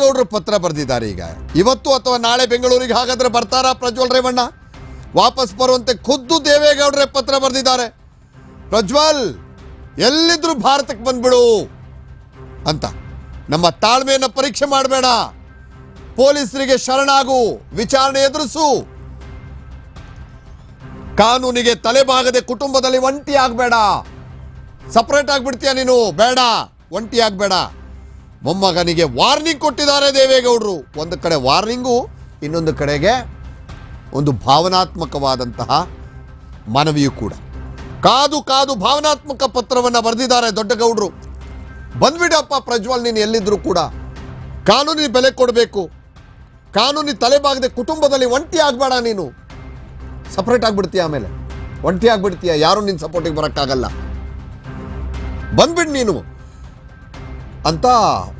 ಗೌಡ್ರು ಪತ್ರ ಬರೆದಿದ್ದಾರೆ ಈಗ. ಇವತ್ತು ಅಥವಾ ನಾಳೆ ಬೆಂಗಳೂರಿಗೆ ಹಾಗಾದ್ರೆ ಬರ್ತಾರಾ ಪ್ರಜ್ವಲ್ ರೇವಣ್ಣ? ವಾಪಸ್ ಬರುವಂತೆ ಖುದ್ದು ದೇವೇಗೌಡ್ರೆ ಪತ್ರ ಬರೆದಿದ್ದಾರೆ. ಪ್ರಜ್ವಲ್, ಎಲ್ಲಿದ್ರು ಭಾರತಕ್ಕೆ ಬಂದ್ಬಿಡು ಅಂತ. ನಮ್ಮ ತಾಳ್ಮೆಯನ್ನು ಪರೀಕ್ಷೆ ಮಾಡಬೇಡ. ಪೊಲೀಸರಿಗೆ ಶರಣಾಗು, ವಿಚಾರಣೆ ಎದುರಿಸು. ಕಾನೂನಿಗೆ ತಲೆಬಾಗದೆ ಕುಟುಂಬದಲ್ಲಿ ಒಂಟಿ ಆಗಬೇಡ. ಸಪರೇಟ್ ಆಗಿಬಿಡ್ತೀಯ ನೀನು? ಬೇಡ, ಒಂಟಿ ಆಗಬೇಡ. ಮೊಮ್ಮಗನಿಗೆ ವಾರ್ನಿಂಗ್ ಕೊಟ್ಟಿದ್ದಾರೆ ದೇವೇಗೌಡರು. ಒಂದು ಕಡೆ ವಾರ್ನಿಂಗು, ಇನ್ನೊಂದು ಕಡೆಗೆ ಒಂದು ಭಾವನಾತ್ಮಕವಾದಂತಹ ಮನವಿಯೂ ಕೂಡ. ಕಾದು ಕಾದು ಭಾವನಾತ್ಮಕ ಪತ್ರವನ್ನು ಬರೆದಿದ್ದಾರೆ ದೊಡ್ಡಗೌಡರು. ಬಂದ್ಬಿಡಪ್ಪ ಪ್ರಜ್ವಲ್, ನೀನು ಎಲ್ಲಿದ್ದರೂ ಕೂಡ. ಕಾನೂನಿಗೆ ಬೆಲೆ ಕೊಡಬೇಕು. ಕಾನೂನಿ ತಲೆಬಾಗದೆ ಕುಟುಂಬದಲ್ಲಿ ಒಂಟಿ ಆಗಬೇಡ ನೀನು. ಸಪ್ರೇಟ್ ಆಗಿಬಿಡ್ತೀಯ ಆಮೇಲೆ? ಒಂಟಿ ಆಗಿಬಿಡ್ತೀಯ? ಯಾರು ನಿನ್ನ ಸಪೋರ್ಟಿಗೆ ಬರೋಕ್ಕಾಗಲ್ಲ. ಬಂದ್ಬಿಡ್ ನೀನು. ಅಂತ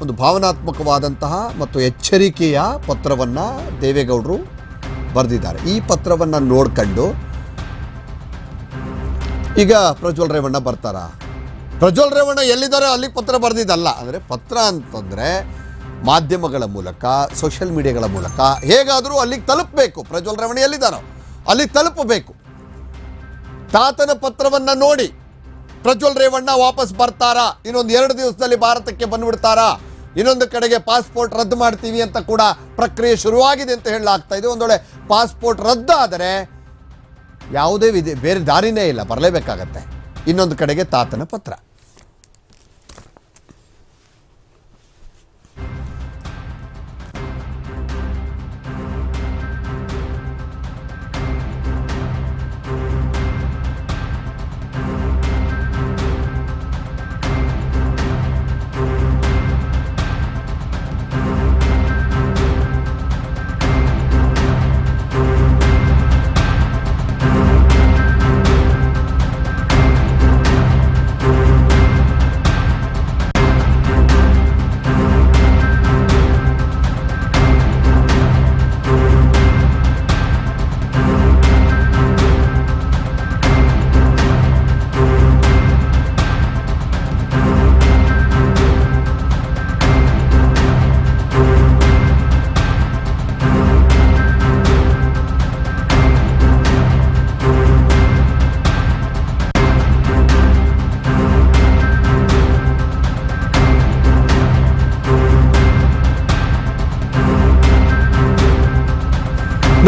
ಒಂದು ಭಾವನಾತ್ಮಕವಾದಂತಹ ಮತ್ತು ಎಚ್ಚರಿಕೆಯ ಪತ್ರವನ್ನು ದೇವೇಗೌಡರು ಬರೆದಿದ್ದಾರೆ. ಈ ಪತ್ರವನ್ನು ನೋಡ್ಕೊಂಡು ಈಗ ಪ್ರಜ್ವಲ್ ರೇವಣ್ಣ ಬರ್ತಾರ? ಪ್ರಜ್ವಲ್ ರೇವಣ್ಣ ಎಲ್ಲಿದ್ದಾರೆ? ಅಲ್ಲಿಗೆ ಪತ್ರ ಬರೆದಿದ್ದಲ್ಲ. ಅಂದರೆ ಪತ್ರ ಅಂತಂದರೆ ಮಾಧ್ಯಮಗಳ ಮೂಲಕ ಸೋಷಿಯಲ್ ಮೀಡಿಯಾಗಳ ಮೂಲಕ ಹೇಗಾದರೂ ಅಲ್ಲಿಗೆ ತಲುಪಬೇಕು. ಪ್ರಜ್ವಲ್ ರೇವಣ್ಣ ಎಲ್ಲಿದ್ದಾರೋ? ಅಲ್ಲಿಗೆ ತಲುಪಬೇಕು. ತಾತನ ಪತ್ರವನ್ನು ನೋಡಿ. ಪ್ರಜ್ವಲ್ ರೇವಣ್ಣ ವಾಪಸ್ ಬರ್ತಾರಾ? ಇನ್ನೊಂದು ಎರಡು ದಿವಸದಲ್ಲಿ ಭಾರತಕ್ಕೆ ಬಂದ್ಬಿಡ್ತಾರಾ? ಇನ್ನೊಂದು ಕಡೆಗೆ ಪಾಸ್ಪೋರ್ಟ್ ರದ್ದು ಮಾಡ್ತೀವಿ ಅಂತ ಕೂಡ ಪ್ರಕ್ರಿಯೆ ಶುರುವಾಗಿದೆ ಅಂತ ಹೇಳಲಾಗ್ತಾ ಇದೆ. ಒಂದು ವೇಳೆ ಪಾಸ್ಪೋರ್ಟ್ ರದ್ದಾದರೆ ಯಾವುದೇ ವಿಧಿ ಬೇರೆ ದಾರಿನೇ ಇಲ್ಲ, ಬರಲೇಬೇಕಾಗತ್ತೆ. ಇನ್ನೊಂದು ಕಡೆಗೆ ತಾತನ ಪತ್ರ.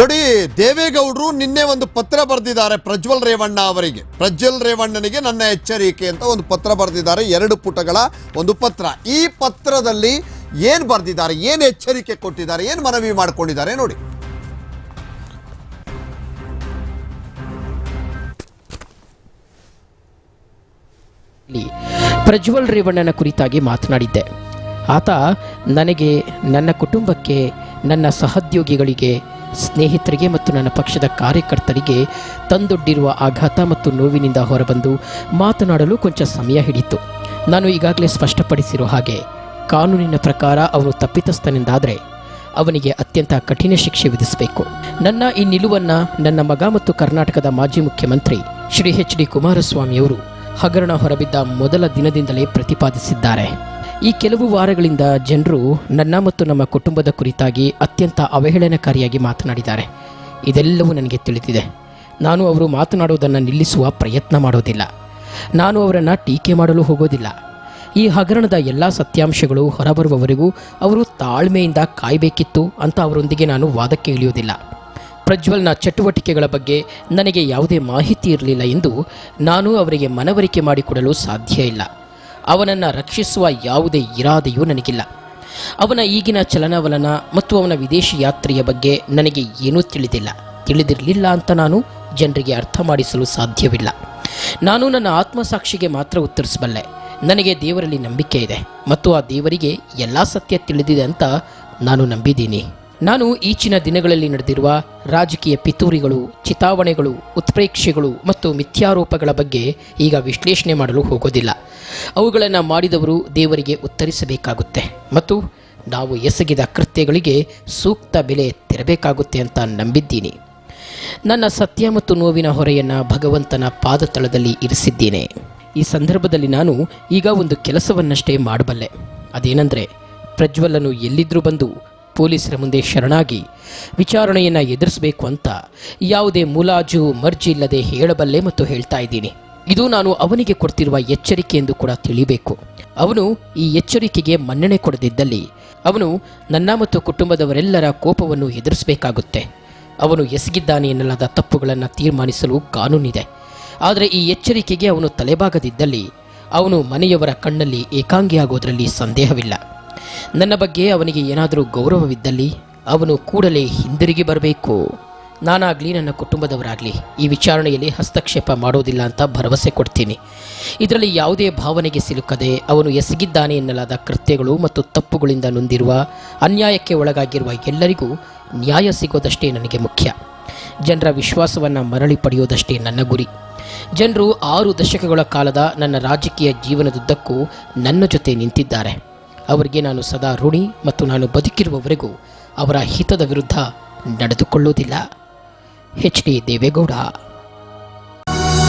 ನೋಡಿ, ದೇವೇಗೌಡರು ನಿನ್ನೆ ಒಂದು ಪತ್ರ ಬರೆದಿದ್ದಾರೆ ಪ್ರಜ್ವಲ್ ರೇವಣ್ಣ ಅವರಿಗೆ. ಪ್ರಜ್ವಲ್ ರೇವಣ್ಣನಿಗೆ ನನ್ನ ಎಚ್ಚರಿಕೆ ಅಂತ ಒಂದು ಪತ್ರ ಬರೆದಿದ್ದಾರೆ, ಎರಡು ಪುಟಗಳ ಒಂದು ಪತ್ರ. ಈ ಪತ್ರದಲ್ಲಿ ಏನು ಬರೆದಿದ್ದಾರೆ, ಏನು ಎಚ್ಚರಿಕೆ ಕೊಟ್ಟಿದ್ದಾರೆ, ಏನು ಮನವಿ ಮಾಡ್ಕೊಂಡಿದ್ದಾರೆ ನೋಡಿ. ಪ್ರಜ್ವಲ್ ರೇವಣ್ಣನ ಕುರಿತಾಗಿ ಮಾತನಾಡಿದ್ದೆ. ಆತ, ನನಗೆ ನನ್ನ ಕುಟುಂಬಕ್ಕೆ, ನನ್ನ ಸಹೋದ್ಯೋಗಿಗಳಿಗೆ ಸ್ನೇಹಿತರಿಗೆ ಮತ್ತು ನನ್ನ ಪಕ್ಷದ ಕಾರ್ಯಕರ್ತರಿಗೆ ತಂದೊಡ್ಡಿರುವ ಆಘಾತ ಮತ್ತು ನೋವಿನಿಂದ ಹೊರಬಂದು ಮಾತನಾಡಲು ಕೊಂಚ ಸಮಯ ಹಿಡಿತು ನಾನು ಈಗಾಗಲೇ ಸ್ಪಷ್ಟಪಡಿಸಿರೋ ಹಾಗೆ, ಕಾನೂನಿನ ಪ್ರಕಾರ ಅವನು ತಪ್ಪಿತಸ್ಥನೆಂದಾದರೆ ಅವನಿಗೆ ಅತ್ಯಂತ ಕಠಿಣ ಶಿಕ್ಷೆ ವಿಧಿಸಬೇಕು. ನನ್ನ ಈ ನಿಲುವನ್ನು ನನ್ನ ಮಗ ಮತ್ತು ಕರ್ನಾಟಕದ ಮಾಜಿ ಮುಖ್ಯಮಂತ್ರಿ ಶ್ರೀ ಎಚ್ ಡಿ ಕುಮಾರಸ್ವಾಮಿಯವರು ಹಗರಣ ಹೊರಬಿದ್ದ ಮೊದಲ ದಿನದಿಂದಲೇ ಪ್ರತಿಪಾದಿಸಿದ್ದಾರೆ. ಈ ಕೆಲವು ವಾರಗಳಿಂದ ಜನರು ನನ್ನ ಮತ್ತು ನಮ್ಮ ಕುಟುಂಬದ ಕುರಿತಾಗಿ ಅತ್ಯಂತ ಅವಹೇಳನಕಾರಿಯಾಗಿ ಮಾತನಾಡಿದ್ದಾರೆ. ಇದೆಲ್ಲವೂ ನನಗೆ ತಿಳಿದಿದೆ. ನಾನು ಅವರು ಮಾತನಾಡುವುದನ್ನು ನಿಲ್ಲಿಸುವ ಪ್ರಯತ್ನ ಮಾಡೋದಿಲ್ಲ. ನಾನು ಅವರನ್ನು ಟೀಕೆ ಮಾಡಲು ಹೋಗೋದಿಲ್ಲ. ಈ ಹಗರಣದ ಎಲ್ಲ ಸತ್ಯಾಂಶಗಳು ಹೊರಬರುವವರೆಗೂ ಅವರು ತಾಳ್ಮೆಯಿಂದ ಕಾಯಬೇಕಿತ್ತು ಅಂತ ಅವರೊಂದಿಗೆ ನಾನು ವಾದಕ್ಕೆ ಇಳಿಯೋದಿಲ್ಲ ಪ್ರಜ್ವಲ್ನ ಚಟುವಟಿಕೆಗಳ ಬಗ್ಗೆ ನನಗೆ ಯಾವುದೇ ಮಾಹಿತಿ ಇರಲಿಲ್ಲ ಎಂದು ನಾನು ಅವರಿಗೆ ಮನವರಿಕೆ ಮಾಡಿಕೊಡಲು ಸಾಧ್ಯ ಇಲ್ಲ. ಅವನನ್ನು ರಕ್ಷಿಸುವ ಯಾವುದೇ ಇರಾದೆಯೂ ನನಗಿಲ್ಲ. ಅವನ ಈಗಿನ ಚಲನವಲನ ಮತ್ತು ಅವನ ವಿದೇಶಿ ಯಾತ್ರೆಯ ಬಗ್ಗೆ ನನಗೆ ಏನೂ ತಿಳಿದಿಲ್ಲ. ತಿಳಿದಿರಲಿಲ್ಲ ಅಂತ ನಾನು ಜನರಿಗೆ ಅರ್ಥ ಮಾಡಿಸಲು ಸಾಧ್ಯವಿಲ್ಲ. ನಾನು ನನ್ನ ಆತ್ಮಸಾಕ್ಷಿಗೆ ಮಾತ್ರ ಉತ್ತರಿಸಬಲ್ಲೆ. ನನಗೆ ದೇವರಲ್ಲಿ ನಂಬಿಕೆ ಇದೆ ಮತ್ತು ಆ ದೇವರಿಗೆ ಎಲ್ಲ ಸತ್ಯ ತಿಳಿದಿದೆ ಅಂತ ನಾನು ನಂಬಿದ್ದೀನಿ. ನಾನು ಈಚಿನ ದಿನಗಳಲ್ಲಿ ನಡೆದಿರುವ ರಾಜಕೀಯ ಪಿತೂರಿಗಳು, ಚಿತಾವಣೆಗಳು, ಉತ್ಪ್ರೇಕ್ಷೆಗಳು ಮತ್ತು ಮಿಥ್ಯಾರೋಪಗಳ ಬಗ್ಗೆ ಈಗ ವಿಶ್ಲೇಷಣೆ ಮಾಡಲು ಹೋಗೋದಿಲ್ಲ. ಅವುಗಳನ್ನು ಮಾಡಿದವರು ದೇವರಿಗೆ ಉತ್ತರಿಸಬೇಕಾಗುತ್ತೆ ಮತ್ತು ನಾವು ಎಸಗಿದ ಕೃತ್ಯಗಳಿಗೆ ಸೂಕ್ತ ಬೆಲೆ ತೆರಬೇಕಾಗುತ್ತೆ ಅಂತ ನಂಬಿದ್ದೀನಿ. ನನ್ನ ಸತ್ಯ ಮತ್ತು ನೋವಿನ ಹೊರೆಯನ್ನು ಭಗವಂತನ ಪಾದತಳದಲ್ಲಿ ಇರಿಸಿದ್ದೇನೆ. ಈ ಸಂದರ್ಭದಲ್ಲಿ ನಾನು ಈಗ ಒಂದು ಕೆಲಸವನ್ನಷ್ಟೇ ಮಾಡಬಲ್ಲೆ. ಅದೇನೆಂದರೆ, ಪ್ರಜ್ವಲನು ಎಲ್ಲಿದ್ದರೂ ಬಂದು ಪೊಲೀಸರ ಮುಂದೆ ಶರಣಾಗಿ ವಿಚಾರಣೆಯನ್ನು ಎದುರಿಸಬೇಕು ಅಂತ ಯಾವುದೇ ಮುಲಾಜು, ಮರ್ಜಿ ಇಲ್ಲದೆ ಹೇಳಬಲ್ಲೆ ಮತ್ತು ಹೇಳ್ತಾ ಇದ್ದೀನಿ. ಇದು ನಾನು ಅವನಿಗೆ ಕೊಡ್ತಿರುವ ಎಚ್ಚರಿಕೆ ಎಂದು ಕೂಡ ತಿಳಿಬೇಕು. ಅವನು ಈ ಎಚ್ಚರಿಕೆಗೆ ಮನ್ನಣೆ ಕೊಡದಿದ್ದಲ್ಲಿ ಅವನು ನನ್ನ ಮತ್ತು ಕುಟುಂಬದವರೆಲ್ಲರ ಕೋಪವನ್ನು ಎದುರಿಸಬೇಕಾಗುತ್ತೆ. ಅವನು ಎಸಗಿದ್ದಾನೆ ಎನ್ನಲಾದ ತಪ್ಪುಗಳನ್ನು ತೀರ್ಮಾನಿಸಲು ಕಾನೂನಿದೆ. ಆದರೆ ಈ ಎಚ್ಚರಿಕೆಗೆ ಅವನು ತಲೆಬಾಗದಿದ್ದಲ್ಲಿ ಅವನು ಮನೆಯವರ ಕಣ್ಣಲ್ಲಿ ಏಕಾಂಗಿಯಾಗೋದರಲ್ಲಿ ಸಂದೇಹವಿಲ್ಲ. ನನ್ನ ಬಗ್ಗೆ ಅವನಿಗೆ ಏನಾದರೂ ಗೌರವವಿದ್ದಲ್ಲಿ, ಅವನು ಕೂಡಲೇ ಹಿಂದಿರುಗಿ ಬರಬೇಕು. ನಾನಾಗಲಿ ನನ್ನ ಕುಟುಂಬದವರಾಗಲಿ ಈ ವಿಚಾರಣೆಯಲ್ಲಿ ಹಸ್ತಕ್ಷೇಪ ಮಾಡೋದಿಲ್ಲ ಅಂತ ಭರವಸೆ ಕೊಡ್ತೀನಿ. ಇದರಲ್ಲಿ ಯಾವುದೇ ಭಾವನೆಗೆ ಸಿಲುಕದೆ ಅವನು ಎಸಗಿದ್ದಾನೆ ಎನ್ನಲಾದ ಕೃತ್ಯಗಳು ಮತ್ತು ತಪ್ಪುಗಳಿಂದ ನೊಂದಿರುವ ಅನ್ಯಾಯಕ್ಕೆ ಒಳಗಾಗಿರುವ ಎಲ್ಲರಿಗೂ ನ್ಯಾಯ ಸಿಗೋದಷ್ಟೇ ನನಗೆ ಮುಖ್ಯ. ಜನರ ವಿಶ್ವಾಸವನ್ನು ಮರಳಿ ಪಡೆಯೋದಷ್ಟೇ ನನ್ನ ಗುರಿ. ಜನರು ಆರು ದಶಕಗಳ ಕಾಲದ ನನ್ನ ರಾಜಕೀಯ ಜೀವನದುದ್ದಕ್ಕೂ ನನ್ನ ಜೊತೆ ನಿಂತಿದ್ದಾರೆ. ಅವರಿಗೆ ನಾನು ಸದಾ ಋಣಿ ಮತ್ತು ನಾನು ಬದುಕಿರುವವರೆಗೂ ಅವರ ಹಿತದ ವಿರುದ್ಧ ನಡೆದುಕೊಳ್ಳುವುದಿಲ್ಲ. H D Deve Gowda